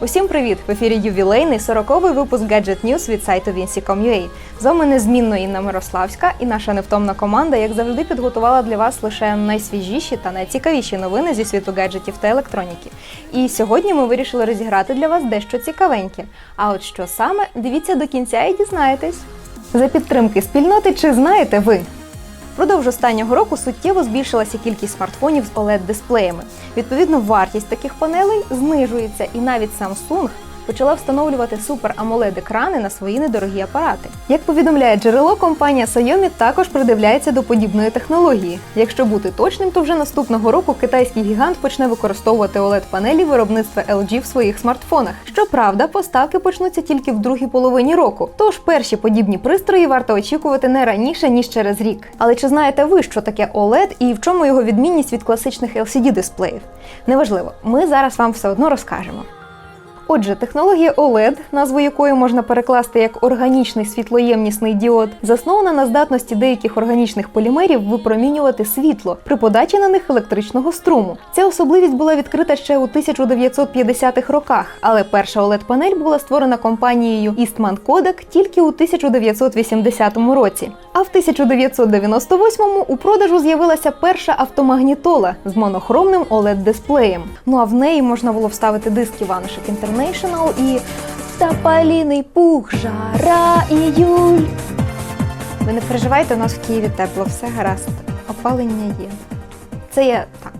Усім привіт! В ефірі ювілейний 40-й випуск Gadget News від сайту Vinci.com.ua. З вами незмінно Інна Мирославська і наша невтомна команда, як завжди, підготувала для вас лише найсвіжіші та найцікавіші новини зі світу гаджетів та електроніки. І сьогодні ми вирішили розіграти для вас дещо цікавеньке. А от що саме, дивіться до кінця і дізнаєтесь. За підтримки спільноти, чи знаєте ви? Впродовж останнього року суттєво збільшилася кількість смартфонів з OLED-дисплеями. Відповідно, вартість таких панелей знижується, і навіть Samsung почала встановлювати супер amoled екрани на свої недорогі апарати. Як повідомляє джерело, компанія Xiaomi також придивляється до подібної технології. Якщо бути точним, то вже наступного року китайський гігант почне використовувати oled панелі виробництва LG в своїх смартфонах. Щоправда, поставки почнуться тільки в другій половині року. Тож перші подібні пристрої варто очікувати не раніше ніж через рік. Але чи знаєте ви, що таке OLED і в чому його відмінність від класичних LCD дисплеїв? Неважливо, ми зараз вам все одно розкажемо. Отже, технологія OLED, назву якої можна перекласти як органічний світлоємнісний діод, заснована на здатності деяких органічних полімерів випромінювати світло при подачі на них електричного струму. Ця особливість була відкрита ще у 1950-х роках, але перша OLED-панель була створена компанією Eastman Kodak тільки у 1980 році. В 1998-му у продажу з'явилася перша автомагнітола з монохромним OLED-дисплеєм. Ну а в неї можна було вставити диск Іванушек International і Тапаліний пух, жара, іюль. Ви не переживайте, у нас в Києві тепло, все гаразд. Опалення є. Це я так.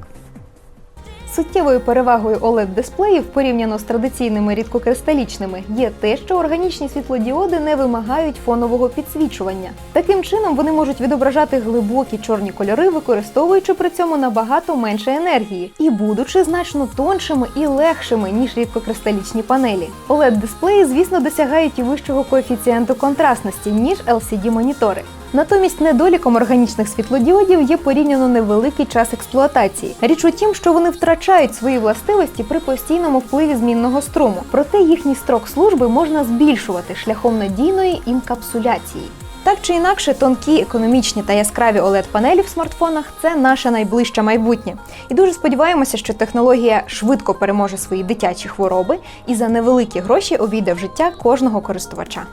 Суттєвою перевагою OLED-дисплеїв порівняно з традиційними рідкокристалічними є те, що органічні світлодіоди не вимагають фонового підсвічування. Таким чином вони можуть відображати глибокі чорні кольори, використовуючи при цьому набагато менше енергії і будучи значно тоншими і легшими ніж рідкокристалічні панелі. OLED-дисплеї, звісно, досягають і вищого коефіцієнту контрастності ніж LCD-монітори. Натомість недоліком органічних світлодіодів є порівняно невеликий час експлуатації. Річ у тім, що вони втрачають свої властивості при постійному впливі змінного струму. Проте їхній строк служби можна збільшувати шляхом надійної інкапсуляції. Так чи інакше, тонкі, економічні та яскраві OLED-панелі в смартфонах це наше найближче майбутнє. І дуже сподіваємося, що технологія швидко переможе свої дитячі хвороби і за невеликі гроші обійде в життя кожного користувача.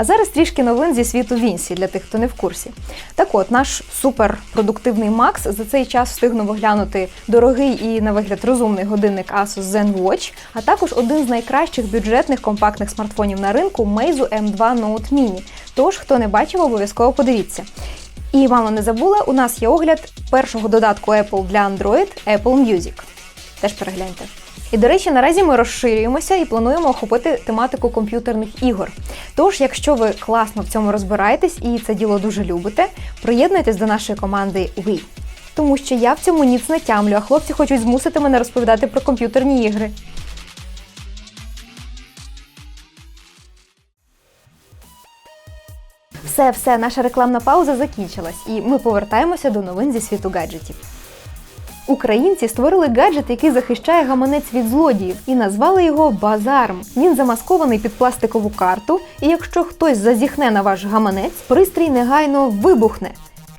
А зараз трішки новин зі світу Вінсі для тих, хто не в курсі. Так от, наш суперпродуктивний Макс за цей час встигнув оглянути дорогий і на вигляд розумний годинник Asus ZenWatch, а також один з найкращих бюджетних компактних смартфонів на ринку Meizu M2 Note Mini. Тож, хто не бачив, обов'язково подивіться. І мало не забула, у нас є огляд першого додатку Apple для Android Apple Music. Теж перегляньте. І, до речі, наразі ми розширюємося і плануємо охопити тематику комп'ютерних ігор. Тож, якщо ви класно в цьому розбираєтесь і це діло дуже любите, приєднуйтесь до нашої команди Wii. Тому що я в цьому ніц не тямлю, а хлопці хочуть змусити мене розповідати про комп'ютерні ігри. Все, все, наша рекламна пауза закінчилась, і ми повертаємося до новин зі світу гаджетів. Українці створили гаджет, який захищає гаманець від злодіїв, і назвали його Базарм. Він замаскований під пластикову карту, і якщо хтось зазіхне на ваш гаманець, пристрій негайно вибухне.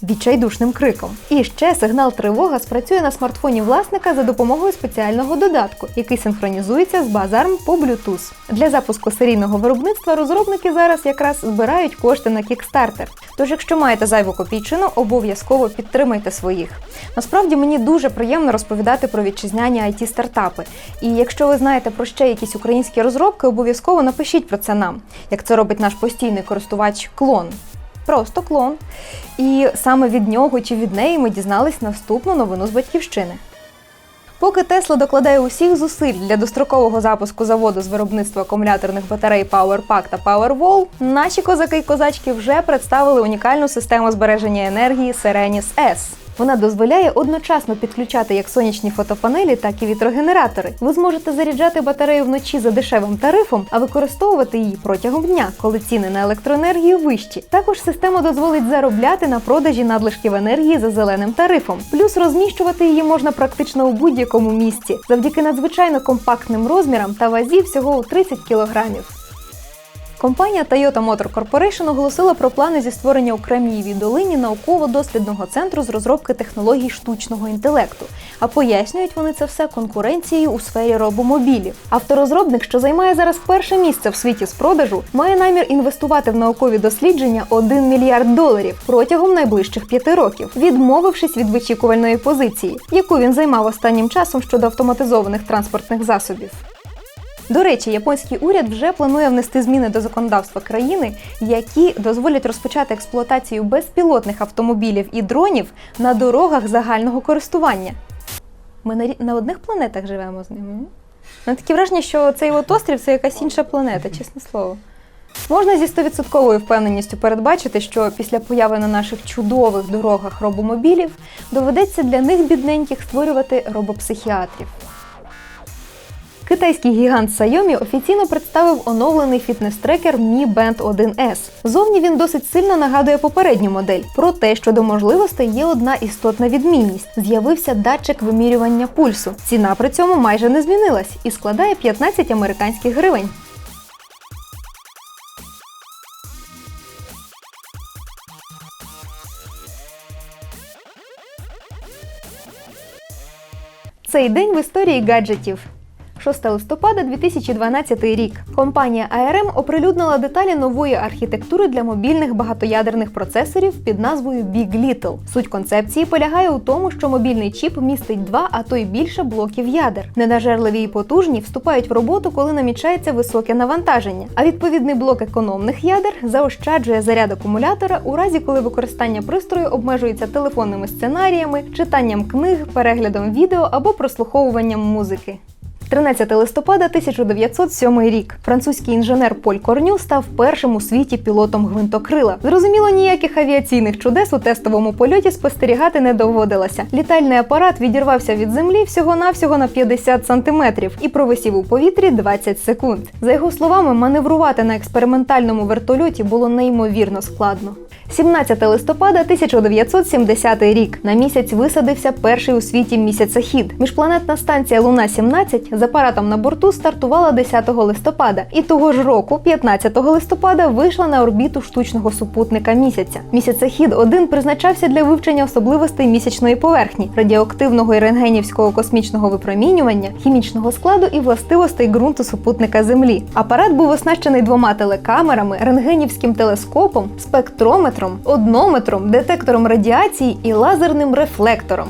Відчайдушним криком. І ще сигнал тривога спрацює на смартфоні власника за допомогою спеціального додатку, який синхронізується з Базарм по Bluetooth. Для запуску серійного виробництва розробники зараз якраз збирають кошти на Kickstarter. Тож, якщо маєте зайву копійчину, обов'язково підтримайте своїх. Насправді мені дуже приємно розповідати про вітчизняні it стартапи. І якщо ви знаєте про ще якісь українські розробки, обов'язково напишіть про це нам, як це робить наш постійний користувач клон. Просто клон. І саме від нього чи від неї ми дізнались наступну новину з батьківщини. Поки Тесла докладає усіх зусиль для дострокового запуску заводу з виробництва акумуляторних батарей PowerPack та Powerwall, наші козаки й козачки вже представили унікальну систему збереження енергії Serenis S. Вона дозволяє одночасно підключати як сонячні фотопанелі, так і вітрогенератори. Ви зможете заряджати батарею вночі за дешевим тарифом, а використовувати її протягом дня, коли ціни на електроенергію вищі. Також система дозволить заробляти на продажі надлишків енергії за зеленим тарифом. Плюс розміщувати її можна практично у будь-якому місці, завдяки надзвичайно компактним розмірам та вазі всього у 30 кілограмів. Компанія Toyota Motor Corporation оголосила про плани зі створення у Кремнієвій долині науково-дослідного центру з розробки технологій штучного інтелекту. А пояснюють вони це все конкуренцією у сфері робомобілів. Авторозробник, що займає зараз перше місце в світі з продажу, має намір інвестувати в наукові дослідження 1 мільярд доларів протягом найближчих п'яти років, відмовившись від вичікувальної позиції, яку він займав останнім часом щодо автоматизованих транспортних засобів. До речі, японський уряд вже планує внести зміни до законодавства країни, які дозволять розпочати експлуатацію безпілотних автомобілів і дронів на дорогах загального користування. Ми на, на одних планетах живемо з ними. ні? Ну, таке враження, що цей от острів це якась інша планета, чесне слово. Можна зі стовідсотковою впевненістю передбачити, що після появи на наших чудових дорогах робомобілів доведеться для них бідненьких створювати робопсихіатрів. Китайський гігант Xiaomi офіційно представив оновлений фітнес-трекер Mi Band 1S. Зовні він досить сильно нагадує попередню модель. Проте щодо можливостей є одна істотна відмінність: з'явився датчик вимірювання пульсу. Ціна при цьому майже не змінилась і складає 15 американських гривень. Цей день в історії гаджетів. 6 листопада 2012 рік. Компанія ARM оприлюднила деталі нової архітектури для мобільних багатоядерних процесорів під назвою Big Little. Суть концепції полягає у тому, що мобільний чіп містить два, а то й більше блоків ядер. Ненажерливі і потужні вступають в роботу, коли намічається високе навантаження. А відповідний блок економних ядер заощаджує заряд акумулятора у разі, коли використання пристрою обмежується телефонними сценаріями, читанням книг, переглядом відео або прослуховуванням музики. 13 листопада 1907 рік. Французький інженер Поль Корню став першим у світі пілотом гвинтокрила. Зрозуміло, ніяких авіаційних чудес у тестовому польоті спостерігати не доводилося. Літальний апарат відірвався від землі всього-навсього на 50 сантиметрів і провисів у повітрі 20 секунд. За його словами, маневрувати на експериментальному вертольоті було неймовірно складно. 17 листопада 1970 рік. На місяць висадився перший у світі місяцехід. Міжпланетна станція Луна 17 з апаратом на борту стартувала 10 листопада, і того ж року, 15 листопада, вийшла на орбіту штучного супутника місяця. Місяцехід 1 призначався для вивчення особливостей місячної поверхні, радіоактивного і рентгенівського космічного випромінювання, хімічного складу і властивостей ґрунту супутника Землі. Апарат був оснащений двома телекамерами, рентгенівським телескопом, спектрометром, однометром, детектором радіації і лазерним рефлектором.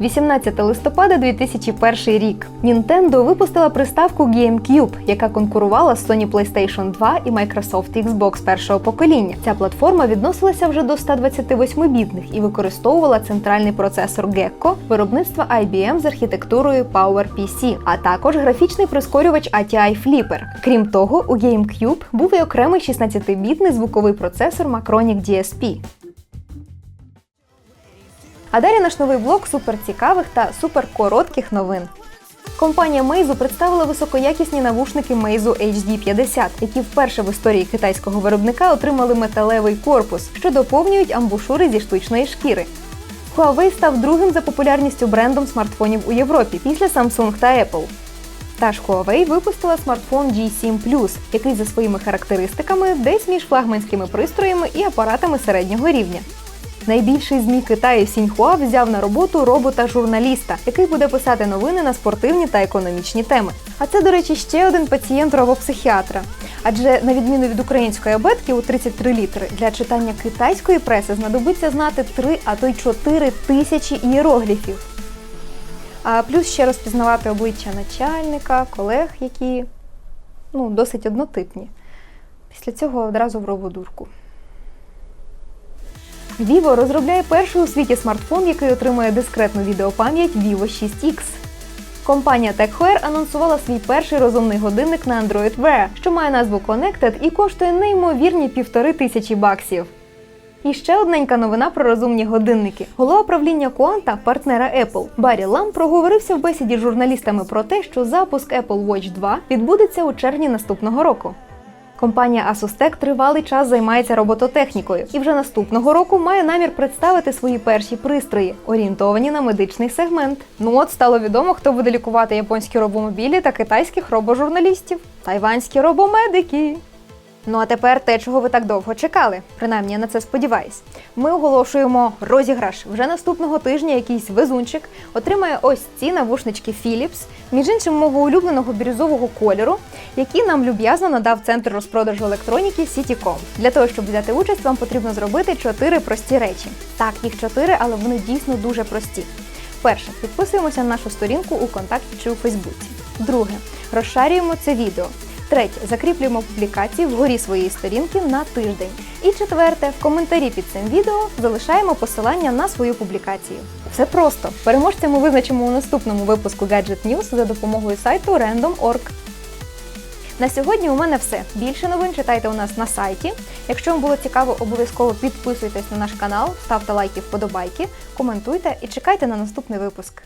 18 листопада 2001 рік. Nintendo випустила приставку GameCube, яка конкурувала з Sony PlayStation 2 і Microsoft Xbox першого покоління. Ця платформа відносилася вже до 128-бітних і використовувала центральний процесор Gecko виробництва IBM з архітектурою PowerPC, а також графічний прискорювач ATI Flipper. Крім того, у GameCube був і окремий 16-бітний звуковий процесор Macronic DSP. А далі наш новий блок суперцікавих та суперкоротких новин. Компанія Meizu представила високоякісні навушники Meizu HD 50, які вперше в історії китайського виробника отримали металевий корпус, що доповнюють амбушури зі штучної шкіри. Huawei став другим за популярністю брендом смартфонів у Європі після Samsung та Apple. Та ж Huawei випустила смартфон G7 Plus, який за своїми характеристиками десь між флагманськими пристроями і апаратами середнього рівня. Найбільший ЗМІ Китаю Сіньхуа взяв на роботу робота-журналіста, який буде писати новини на спортивні та економічні теми. А це, до речі, ще один пацієнт робопсихіатра. Адже на відміну від української абетки у 33 літери, для читання китайської преси знадобиться знати 3, а то й 4 тисячі ієрогліфів. А плюс ще розпізнавати обличчя начальника, колег, які ну, досить однотипні. Після цього одразу в рободурку. Vivo розробляє перший у світі смартфон, який отримує дискретну відеопам'ять Vivo 6X. Компанія TechWare анонсувала свій перший розумний годинник на Android Wear, що має назву Connected і коштує неймовірні півтори тисячі баксів. І ще одненька новина про розумні годинники. Голова правління Quanta, партнера Apple, Баррі Лам проговорився в бесіді з журналістами про те, що запуск Apple Watch 2 відбудеться у червні наступного року. Компанія Asus тривалий час займається робототехнікою і вже наступного року має намір представити свої перші пристрої, орієнтовані на медичний сегмент. Ну от стало відомо, хто буде лікувати японські робомобілі та китайських робожурналістів тайванські робомедики. Ну а тепер те, чого ви так довго чекали. Принаймні, я на це сподіваюсь. Ми оголошуємо розіграш. Вже наступного тижня якийсь везунчик отримає ось ці навушнички Philips, між іншим мого улюбленого бірюзового кольору, які нам люб'язно надав центр розпродажу електроніки Citycom. Для того, щоб взяти участь, вам потрібно зробити чотири прості речі. Так, їх чотири, але вони дійсно дуже прості. Перше, підписуємося на нашу сторінку у контакті чи у Фейсбуці. Друге, розшарюємо це відео. Третє, закріплюємо публікації вгорі своєї сторінки на тиждень. І четверте, в коментарі під цим відео залишаємо посилання на свою публікацію. Все просто. Переможця ми визначимо у наступному випуску Gadget News за допомогою сайту random.org. На сьогодні у мене все. Більше новин читайте у нас на сайті. Якщо вам було цікаво, обов'язково підписуйтесь на наш канал, ставте лайки, вподобайки, коментуйте і чекайте на наступний випуск.